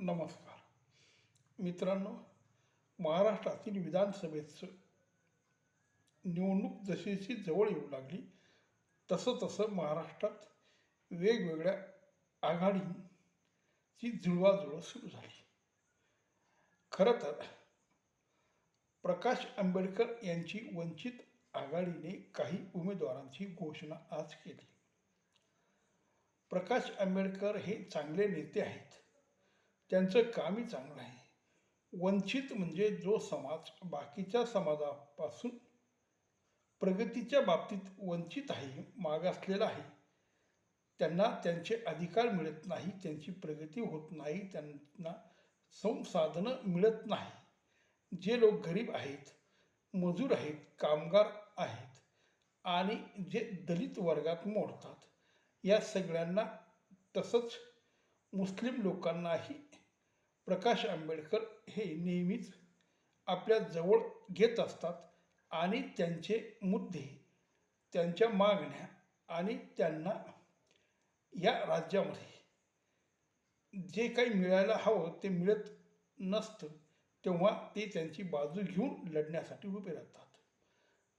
नमस्कार. मित्रांनो महाराष्ट्रातील विधानसभेचं निवडणूक जशी जशी जवळ येऊ लागली तसं तसं महाराष्ट्रात वेगवेगळ्या आघाडींची जुळवाजुळव सुरू झाली. खरं तर प्रकाश आंबेडकर यांची वंचित आघाडीने काही उमेदवारांची घोषणा आज केली. प्रकाश आंबेडकर हे चांगले नेते आहेत. त्यांचं कामही चांगलं आहे. वंचित म्हणजे जो समाज बाकीच्या समाजापासून प्रगतीच्या बाबतीत वंचित आहे मागासलेला आहे त्यांना त्यांचे अधिकार मिळत नाही त्यांची प्रगती होत नाही त्यांना संसाधनं मिळत नाही. जे लोक गरीब आहेत मजूर आहेत कामगार आहेत आणि जे दलित वर्गात मोडतात या सगळ्यांना तसंच मुस्लिम लोकांनाही प्रकाश आंबेडकर हे नेहमीच आपल्या जवळ घेत असतात आणि त्यांचे मुद्दे त्यांच्या मागण्या आणि त्यांना या राज्यामध्ये जे काही मिळायला हवं ते मिळत नसतं तेव्हा ते त्यांची बाजू घेऊन लढण्यासाठी उभे राहतात.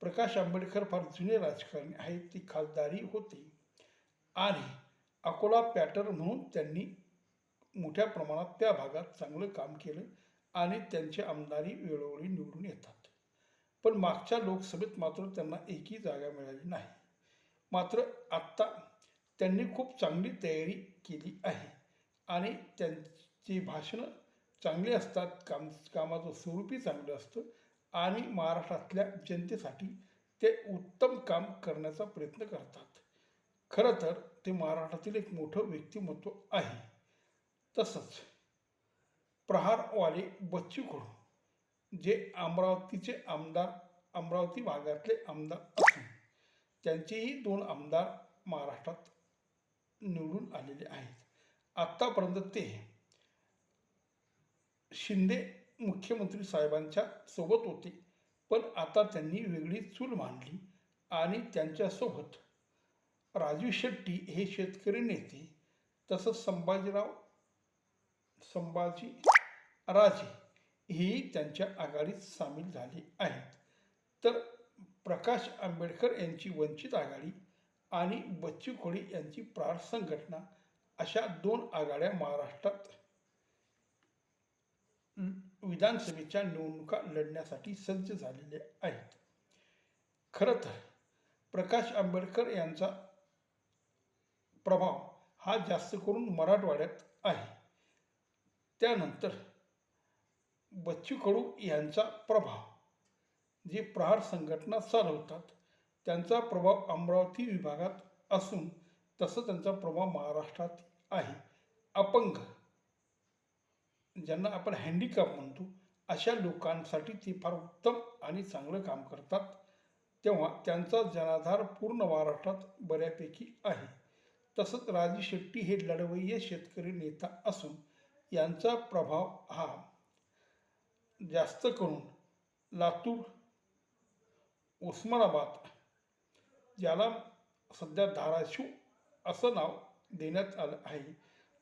प्रकाश आंबेडकर फार जुने राजकारणी आहेत ती खासदारी होती. आणि अकोला पॅटर म्हणून त्यांनी मोठ्या प्रमाणात त्या भागात चांगलं काम केलं आणि त्यांची आमदारी वेळोवेळी निवडून येतात. पण मागच्या लोकसभेत मात्र त्यांना एकही जागा मिळाली नाही. मात्र आत्ता त्यांनी खूप चांगली तयारी केली आहे आणि त्यांची भाषणं चांगली असतात काम कामाचं स्वरूपही चांगलं असतं आणि महाराष्ट्रातल्या जनतेसाठी ते उत्तम काम करण्याचा प्रयत्न करतात. खरं तर ते महाराष्ट्रातील एक मोठं व्यक्तिमत्व आहे. तसंच प्रहारवाले बच्चू कडू जे अमरावतीचे आमदार अमरावती भागातले आमदार असून त्यांचेही दोन आमदार महाराष्ट्रात निवडून आलेले आहेत. आत्तापर्यंत ते शिंदे मुख्यमंत्री साहेबांच्या सोबत होते पण आता त्यांनी वेगळी चूल मांडली आणि त्यांच्यासोबत राजू शेट्टी हे शेतकरी नेते तसंच संभाजीराव संभाजी राजे हेही त्यांच्या आघाडीत सामील झाले आहेत. तर प्रकाश आंबेडकर यांची वंचित आघाडी आणि बच्चू खोडी यांची प्रार संघटना अशा दोन आघाड्या महाराष्ट्रात विधानसभेच्या निवडणुका लढण्यासाठी सज्ज झालेल्या आहेत. खरं तर प्रकाश आंबेडकर यांचा प्रभाव हा जास्त करून मराठवाड्यात आहे. त्यानंतर बच्चू कडू यांचा प्रभाव. जे प्रहार संघटना चालवतात त्यांचा प्रभाव अमरावती विभागात असून तसं त्यांचा प्रभाव महाराष्ट्रात आहे. अपंग ज्यांना आपण हँडिकॅप म्हणतो अशा लोकांसाठी ते फार उत्तम आणि चांगलं काम करतात. तेव्हा त्यांचा जनाधार पूर्ण महाराष्ट्रात बऱ्यापैकी आहे. तसंच राजू शेट्टी हे लढवय्य शेतकरी नेता असून यांचा प्रभाव हा जास्त करून लातूर उस्मानाबाद ज्याला सध्या धाराशिव असं नाव देण्यात आलं आहे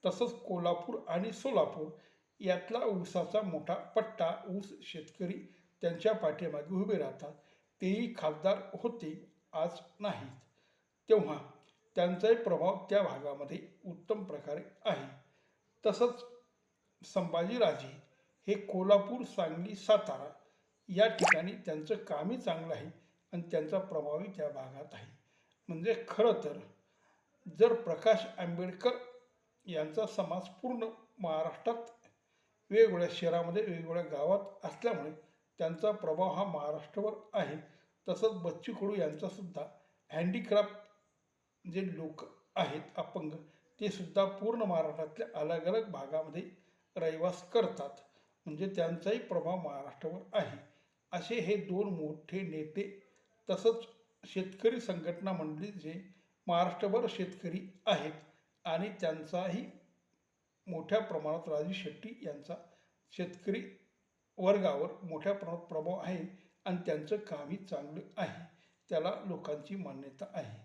तसंच कोल्हापूर आणि सोलापूर यातला ऊसाचा मोठा पट्टा ऊस शेतकरी त्यांच्या पाठीमागे उभे राहतात. तेही खासदार होते आज नाहीत. तेव्हा त्यांचाही प्रभाव त्या भागामध्ये उत्तम प्रकारे आहे. तसंच संभाजीराजे हे कोल्हापूर सांगली सातारा या ठिकाणी त्यांचं कामही चांगलं आहे आणि त्यांचा प्रभावही त्या भागात आहे. म्हणजे खरं तर जर प्रकाश आंबेडकर यांचा समाज पूर्ण महाराष्ट्रात वेगवेगळ्या शहरामध्ये वेगवेगळ्या गावात असल्यामुळे त्यांचा प्रभाव हा महाराष्ट्रावर आहे. तसंच बच्चू कडू यांचासुद्धा हँडीक्राफ्ट जे लोक आहेत अपंग ते सुद्धा पूर्ण महाराष्ट्रातल्या अलग अलग भागामध्ये रहिवास करतात. म्हणजे त्यांचाही प्रभाव महाराष्ट्रावर आहे. असे हे दोन मोठे नेते तसंच शेतकरी संघटना मंडळी जे महाराष्ट्रभर शेतकरी आहेत आणि त्यांचाही मोठ्या प्रमाणात राजू शेट्टी यांचा शेतकरी वर्गावर मोठ्या प्रमाणात प्रभाव आहे आणि त्यांचं कामही चांगलं आहे. त्याला लोकांची मान्यता आहे.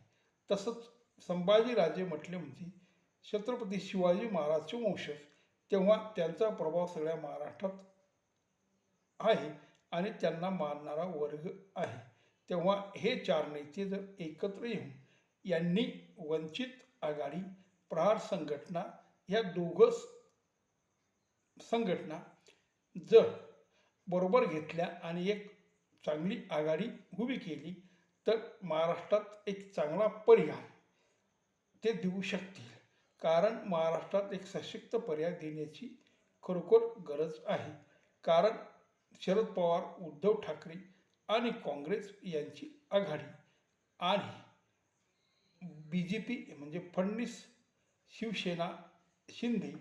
तसंच संभाजीराजे म्हटले म्हणजे छत्रपती शिवाजी महाराजचे वंशज तेव्हा त्यांचा प्रभाव सगळ्या महाराष्ट्रात आहे आणि त्यांना मानणारा वर्ग आहे. तेव्हा हे चार नेते जर एकत्र येऊन यांनी वंचित आघाडी प्रहार संघटना या दोघं संघटना जर बरोबर घेतल्या आणि एक चांगली आघाडी उभी केली तर महाराष्ट्रात एक चांगला पर्याय ते देऊ शकतील. कारण महाराष्ट्रात एक सशक्त पर्याय देण्याची खरोखर गरज आहे. कारण शरद पवार उद्धव ठाकरे आणि काँग्रेस यांची आघाडी आणि बी जे पी म्हणजे फडणवीस शिवसेना शिंदे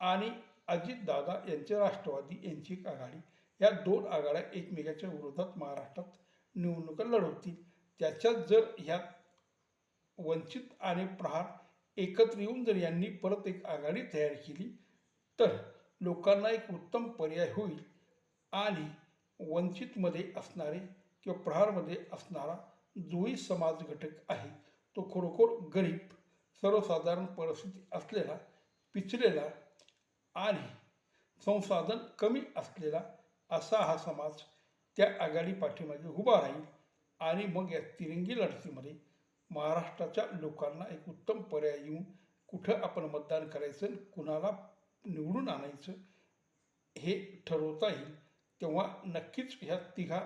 आणि अजितदादा यांचे राष्ट्रवादी यांची एक आघाडी. या दोन आघाड्या एकमेकाच्या विरोधात महाराष्ट्रात निवडणुका लढवतील. त्याच्यात जर ह्या वंचित आणि प्रहार एकत्र येऊन जर यांनी परत एक आघाडी तयार केली तर लोकांना एक उत्तम पर्याय होईल आणि वंचितमध्ये असणारे किंवा प्रहारमध्ये असणारा जोही समाज घटक आहे. तो खरोखर गरीब सर्वसाधारण परिस्थिती असलेला पिचलेला आणि संसाधन कमी असलेला असा हा समाज त्या आघाडी पाठीमागे उभा राहील आणि मग या तिरंगी लढतीमध्ये महाराष्ट्राच्या लोकांना एक उत्तम पर्याय येऊन कुठं आपण मतदान करायचं आणि कुणाला निवडून आणायचं हे ठरवता येईल तेव्हा नक्कीच ह्या तिघा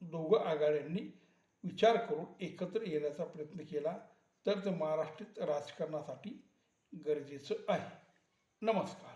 दोघं आघाड्यांनी विचार करून एकत्र येण्याचा प्रयत्न केला तर ते महाराष्ट्रीत राजकारणासाठी गरजेचं आहे. नमस्कार.